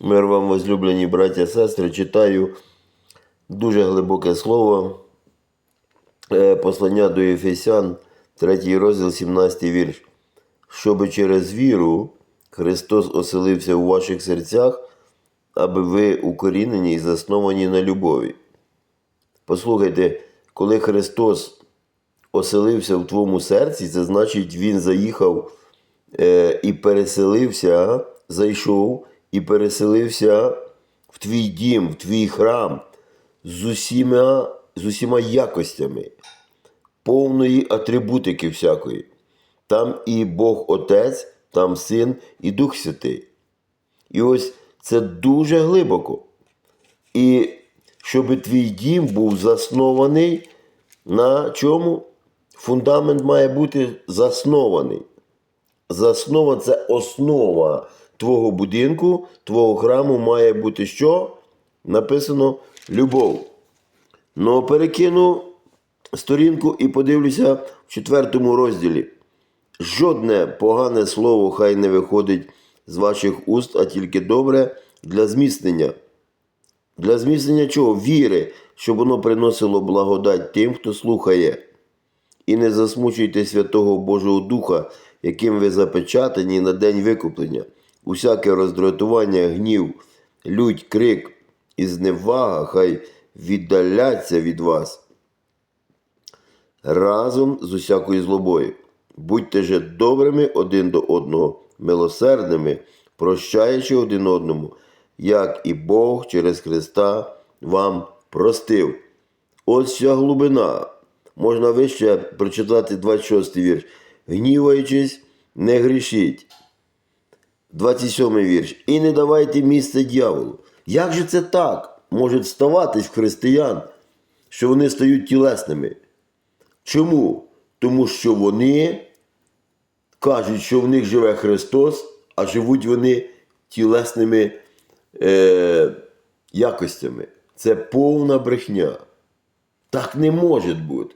Мир вам, возлюблені браття сестри, читаю дуже глибоке слово. Е, Послання до Ефесян, 3 розділ, 17 вірш. Щоби через віру Христос оселився у ваших серцях, аби ви укорінені і засновані на любові. Послухайте, коли Христос оселився в твоєму серці, це значить, Він заїхав е, і переселився, зайшов і переселився в твій дім, в твій храм з усіма, з усіма якостями, повної атрибутики всякої. Там і Бог Отець, там Син і Дух Святий. І ось це дуже глибоко. І щоб твій дім був заснований на чому? Фундамент має бути заснований. Заснова це основа твого будинку, твого храму має бути що? Написано любов. Ну, перекину сторінку і подивлюся в четвертому розділі. Жодне погане слово хай не виходить з ваших уст, а тільки добре для зміцнення. Для зміцнення чого? Віри, щоб воно приносило благодать тим, хто слухає. І не засмучуйте Святого Божого Духа, яким ви запечатані на день викуплення. Усяке роздратування, гнів, лють, крик і зневага хай віддаляться від вас разом з усякою злобою. Будьте же добрими один до одного, милосердними, прощаючи один одному, як і Бог через Христа вам простив. Ось ця глибина. Можна вище прочитати 26 вірш. Гніваючись, не грішіть. 27 вірш. І не давайте місце дьяволу. Як же це так може ставатись християн, що вони стають тілесними? Чому? Тому що вони кажуть, що в них живе Христос, а живуть вони тілесними е, якостями. Це повна брехня. Так не може бути.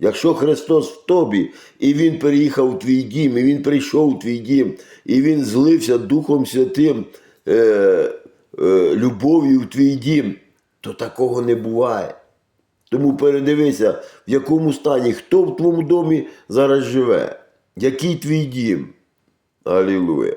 Якщо Христос в тобі, і Він переїхав у твій дім, і Він прийшов у твій дім, і Він злився Духом Святим е, е, любов'ю в твій дім, то такого не буває. Тому передивися, в якому стані, хто в твоєму домі зараз живе, який твій дім. Алілуя.